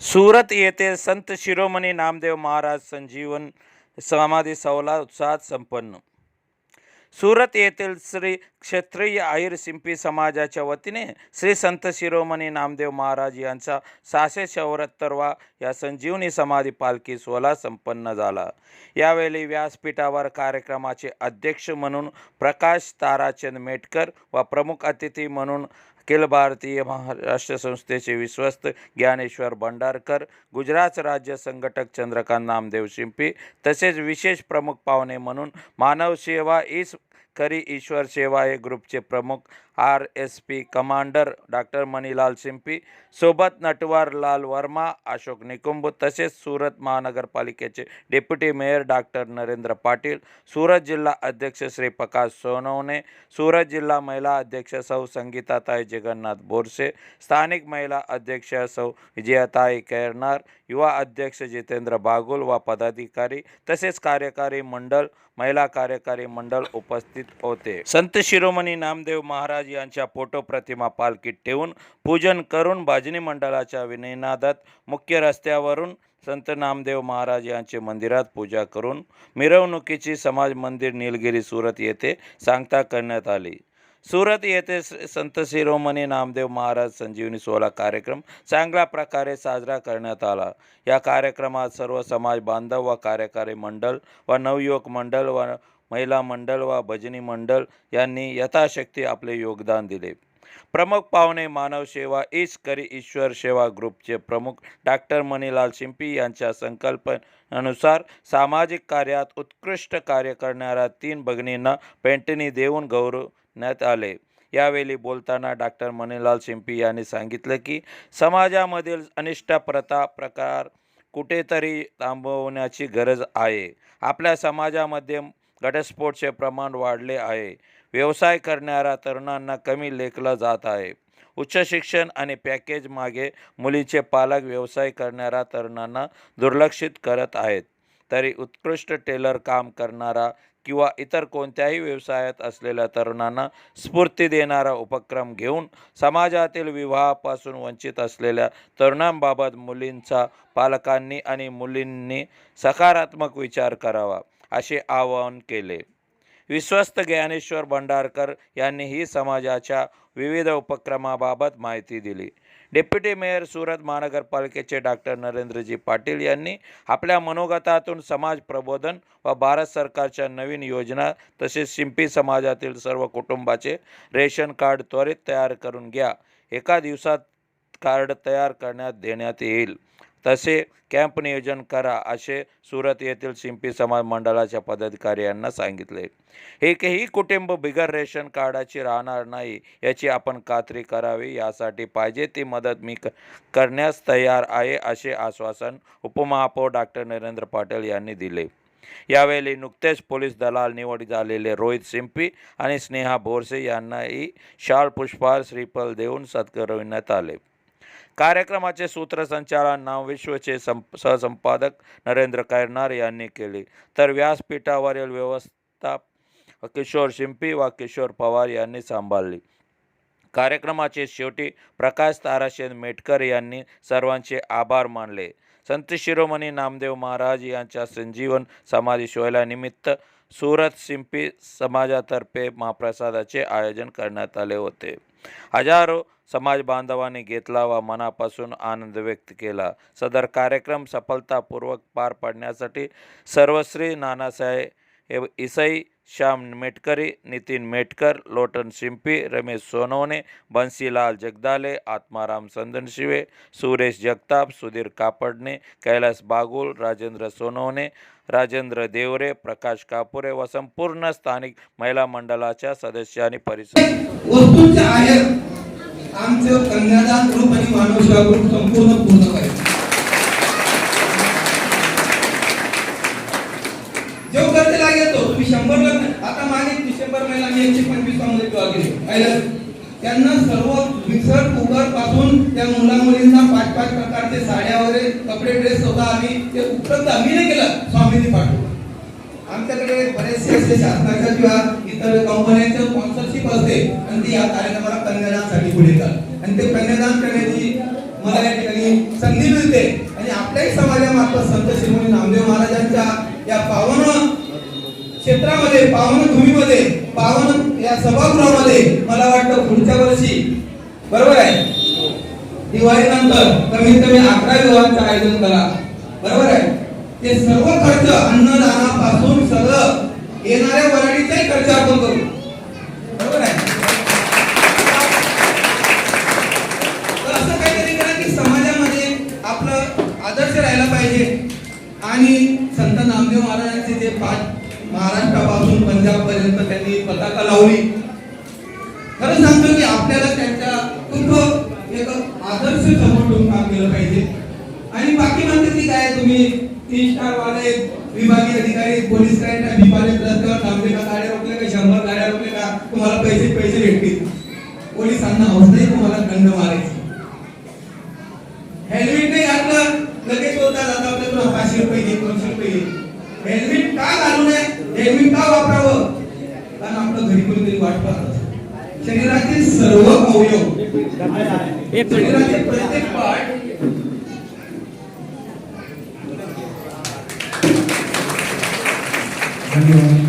सुरत येथे संत शिरोमणी नामदेव महाराज संजीवन समाधी सोहळा उत्साहात संपन्न. सुरत येथील श्री क्षेत्रीय आहिर सिंपी समाजाच्या वतीने श्री संत शिरोमणी नामदेव महाराज यांचा सहाशे चौऱ्याहत्तरवा या संजीवनी समाधी पालखी सोहळा संपन्न झाला. यावेळी व्यासपीठावर कार्यक्रमाचे अध्यक्ष म्हणून प्रकाश ताराचंद मेटकर व प्रमुख अतिथी म्हणून अखिल भारतीय महाराष्ट्र संस्थेचे विश्वस्त ज्ञानेश्वर भंडारकर गुजरात राज्य संघटक चंद्रकांत नामदेव शिंपी तसेच विशेष प्रमुख पाहुणे म्हणून मानव सेवा ईस खरी ईश्वर सेवा हे ग्रुपचे प्रमुख R S P commander doctor Manilal Shimpi सोबत नटवार लाल वर्मा अशोक निकुंब तसेच सुरत महानगरपालिकेचे deputy mayor doctor Narendra Patil Surat जिल्हा अध्यक्ष श्री प्रकाश सोनवणे सुरत जिल्हा महिला अध्यक्ष सौ संगीताताई जगन्नाथ बोरसे स्थानिक महिला अध्यक्ष सौ विजयाताई कैरनार युवा अध्यक्ष जितेंद्र बागुल व पदाधिकारी तसेच कार्यकारी मंडळ महिला कार्यकारी मंडळ उपस्थित होते. संत शिरोमणी नामदेव महाराज यांच्या फोटो प्रतिमा पालखीत ठेवून पूजन करून भाजनी मंडळाच्या विनयनादात मुख्य रस्त्यावरून संत नामदेव महाराज यांचे मंदिरात पूजा करून मिरवणुकीची समाज मंदिर निलगिरी सुरत येथे सांगता करण्यात आली. सुरत येथे संत शिरोमणी नामदेव महाराज संजीवनी सोहळा कार्यक्रम चांगल्या प्रकारे साजरा करण्यात आला. या कार्यक्रमात सर्व समाज बांधव व कार्यकारी मंडळ व नवयुवक मंडळ व महिला मंडळ व भजनी मंडळ यांनी यथाशक्ती आपले योगदान दिले. प्रमुख पाहुणे मानव सेवा ईश करी ईश्वर सेवा ग्रुपचे प्रमुख डॉक्टर मणिलाल शिंपी यांच्या संकल्पनेनुसार सामाजिक कार्यात उत्कृष्ट कार्य करणाऱ्या तीन भगिनींना पेंटनी देऊन गौरवण्यात आले. यावेळी बोलताना डॉक्टर मणिलाल शिंपी यांनी सांगितलं की समाजामधील अनिष्ट प्रथा प्रकार कुठेतरी थांबवण्याची गरज आहे. आपल्या समाजामध्ये घटस्फोटचे प्रमाण वाढले आहे. व्यवसाय करणाऱ्या तरुणांना कमी लेखलं जात आहे. उच्च शिक्षण आणि पॅकेज मागे मुलीचे पालक व्यवसाय करणाऱ्या तरुणांना दुर्लक्षित करत आहेत. तरी उत्कृष्ट टेलर काम करणारा किंवा इतर कोणत्याही व्यवसायात असलेल्या तरुणांना स्फूर्ती देणारा उपक्रम घेऊन समाजातील विवाहापासून वंचित असलेल्या तरुणांबाबत मुलींचा पालकांनी आणि मुलींनी सकारात्मक विचार करावा. असे आवाहन केले. विश्वस्त ज्ञानेश्वर भंडारकर यांनी ही समाजाच्या विविध उपक्रमाबाबत माहिती दिली. डेप्युटी मेयर सुरत महानगरपालिकेचे डॉक्टर नरेंद्रजी पाटील यांनी आपल्या मनोगतातून समाज प्रबोधन व भारत सरकारच्या नवीन योजना तसेच शिंपी समाजातील सर्व कुटुंबाचे रेशन कार्ड त्वरित तयार करून घ्या. एका दिवसात कार्ड तयार करण्यात देण्यात येईल. तसे कॅम्प नियोजन करा असे सुरत येथील शिंपी समाज मंडळाच्या पदाधिकारी यांना सांगितले. एकही कुटुंब बिगर रेशन कार्डाची राहणार नाही याची आपण खात्री करावी. यासाठी पाहिजे ती मदत मी क करण्यास तयार आहे असे आश्वासन उपमहापौर डॉक्टर नरेंद्र पाटील यांनी दिले. यावेळी नुकतेच पोलीस दलाल निवड झालेले रोहित सिंपी आणि स्नेहा बोरसे यांनाही शाल पुष्पहार श्रीफल देऊन सत्कारविण्यात आले. कार्यक्रमाचे सूत्रसंचालन नाव विश्वचे संप सहसंपादक नरेंद्र कैरनार यांनी केले. तर व्यासपीठावरील व्यवस्था किशोर शिंपी व किशोर पवार यांनी सांभाळली. कार्यक्रमाचे शेवटी प्रकाश ताराशेन मेटकर यांनी सर्वांचे आभार मानले. संत शिरोमणी नामदेव महाराज यांच्या संजीवन समाधी सोहळ्यानिमित्त सुरत शिंपी समाजातर्फे महाप्रसादाचे आयोजन करण्यात आले होते. हजारो समाज बांधवांनी घेतला व मनापासून आनंद व्यक्त केला. सदर कार्यक्रम सफलतापूर्वक पार पाडण्यासाठी सर्वश्री नानासाहेब इसाई श्याम मेटकरी नितीन मेटकर लोटन शिंपी रमेश सोनवणे बन्सीलाल जगदाले आत्माराम संदनशिवे सुरेश जगताप सुधीर कापडणे कैलास बागुल राजेंद्र सोनवणे राजेंद्र देवरे प्रकाश कापुरे व संपूर्ण स्थानिक महिला मंडळाच्या सदस्यांनी परिसर आमचं कन्यादान ग्रुप आणि मानव सेवा ग्रुप संपूर्ण पूर्ण करेल. जेव्हा लागेल तो तुम्ही शंभर डिसेंबर महिना मी एकशे पंचवीस पाहिलं त्यांना सर्व मिसळ कुकरपासून त्या मुला मुलींना पाच पाच प्रकारचे साड्या वगैरे कपडे ड्रेस स्वतः आम्ही ते उपलब्ध आम्ही नाही केलं स्वामींनी पाठवलं. आमच्याकडे बरेचसे असे शासनाच्या किंवा इतर कंपन्यांचे स्पॉन्सरशिप असते. आणि ती या कार्यक्रमाला कन्यादानसाठी पुढे येतात आणि ते कन्यादान करण्याची मला या ठिकाणी संधी मिळते. आणि आपल्याही समाजामार्फत संत शिरोमणी नामदेव महाराजांच्या या पावन क्षेत्रामध्ये पावन भूमीमध्ये पावन या सभागृहामध्ये मला वाटतं पुढच्या वर्षी बरोबर आहे? दिवाळीनंतर कमीत कमी अकरा विवाहांचं आयोजन करा. बरोबर आहे? ते सर्व खर्च अन्नदानापासून सगळं येणाऱ्या वराडीचाही खर्च आपण करू. बरोबर आहे? तर असं काहीतरी करा की समाजामध्ये आपलं आदर्श राहायला पाहिजे. आणि संत नामदेव महाराजांचे जे पाच महाराष्ट्रापासून पंजाब पर्यंत त्यांनी पताका लावली. खरं सांगतो की आपल्याला त्यांच्या खूप एक आदर्श समोर ठेवून काम केलं पाहिजे. आणि बाकी म्हणते ती काय तुम्ही तीन स्टार वाले विभागीय अधिकारी पोलीस काय रस्त्यावर थांबले का गाड्या रोखल्या का शंभर गाड्या रोखले का तुम्हाला पैसे पैसे भेटतील. पोलिसांना अवस्थाही तुम्हाला दंड मारायचे. हेल्मेट नाही घातलं लगेच बोलतात आता आपल्याकडून पाचशे रुपये घे दोनशे रुपये घे. हेल्मेट का घालू नये? नेहमी का वापरावं? कारण आपलं घरी कोणीतरी वाट पाहत शरीरातील सर्व अवयव शरीरातील प्रत्येक पाठ धन्यवाद.